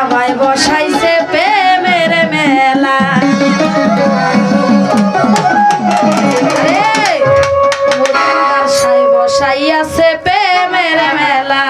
আমায় বসাইছে প্রেমের মেলা বসাইয়াছে প্রেমের মেলা